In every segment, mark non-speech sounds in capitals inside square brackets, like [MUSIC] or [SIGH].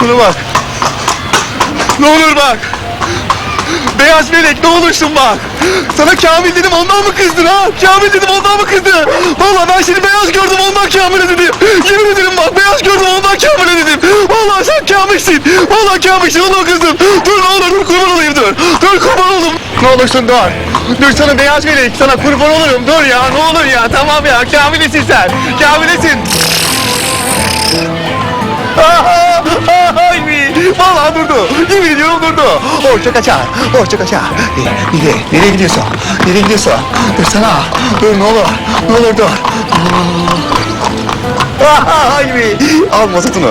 Buna bak. Ne olur bak. Beyaz melek ne olursun bak. Sana Kamil dedim ondan mı kızdın ha? Kamil dedim ondan mı kızdın? Vallahi ben seni beyaz gördüm ondan Kamil'e dedim. Yemin ederim bak beyaz gördüm ondan Kamil'e dedim. Vallahi sen Kamil'sin. Vallahi Kamil'sin ondan kızdım. Dur ne olur dur kurban olayım dur. Dur kurban olayım. Ne olursun dur. Dur sana beyaz melek sana kurban olurum. Dur ya ne olur ya tamam ya Kamil'sin sen. Kamil'sin. Vallahi durdu. Yemin ediyorum durdu. Orça kaçar. Orça kaçar. Ee, nereye? Nereye gidiyorsun? Nereye gidiyorsun? Dur sana. Dur ne olur. Ne olur dur. Ay mi? Al masatını.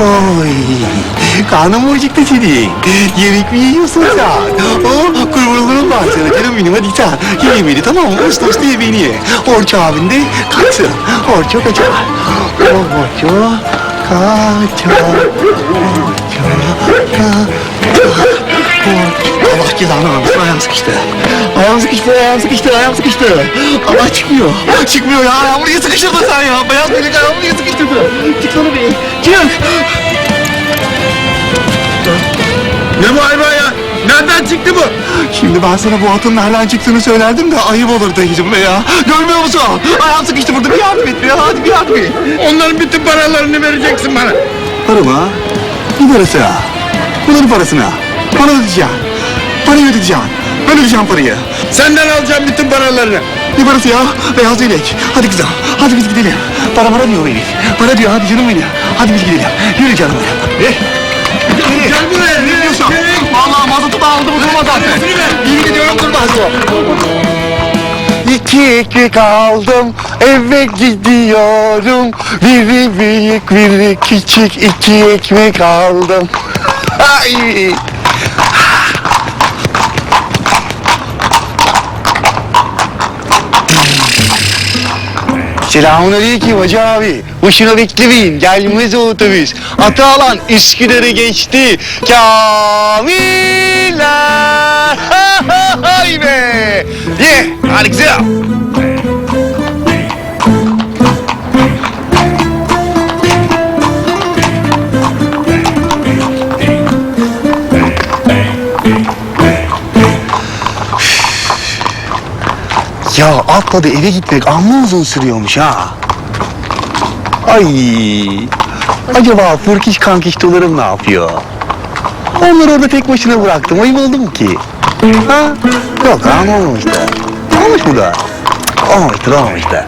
Oy, karnım mı acıktı senin? Yemek mi yiyorsun sen? Oh, kurbanlığım var sana canım benim hadi sen. Ye yemeğini tamam mı? Usta usta yemeğini ye. Orça abin de kalksın. Orça kaçar. Oh, kaçar. Allah cezanı vermesin ayağım sıkıştı. Ayağım sıkıştı, ayağım sıkıştı, ayağım sıkıştı. Allah çıkmıyor. Çıkmıyor ya. Ayağımı niye sıkıştırdın sen ya? Beyaz melek ayağımı niye sıkıştırdın? Çık sana bir. Çık. Bu? Şimdi ben sana bu atın nereden çıktığını söylerdim de ayıp olur dayıcım be ya. Görmüyor musun? Ayağım sıkıştı burada bir yardım et ya. Hadi bir yardım et. Onların bütün paralarını vereceksin bana. Para mı? Ne parası? Bunların parasını. Para ödeyeceksin. Parayı ödeyeceksin. Ben ödeyeceğim parayı. Senden alacağım bütün paralarını. Ne parası ya? Beyaz yelek. Hadi kızım. Hadi biz gidelim. Para para diyor beni. Para diyor hadi canım benim. Hadi biz gidelim. Yürü canım benim. Eh. Gel buraya, Vallahi mazotu da aldı bu durma zaten. Durmaz bu. İki ekmek aldım, eve gidiyorum. Biri büyük, biri küçük, iki ekmek aldım. Ay. Selamun aleyküm hacı abi. Boşuna beklemeyin. Gelmez o otobüs. Atı alan Üsküdar'ı geçti. Kamiller. [LAUGHS] Hay be. Ye. Hadi Ya atladı eve gitmek amma uzun sürüyormuş ha. Ay. Acaba fırkiş kankiş dolarım ne yapıyor? Onları orada tek başına bıraktım. Ayıp oldu mu ki? Ha? Yok ha olmamış da. Olmuş mu da? Olmamıştır olmamış da.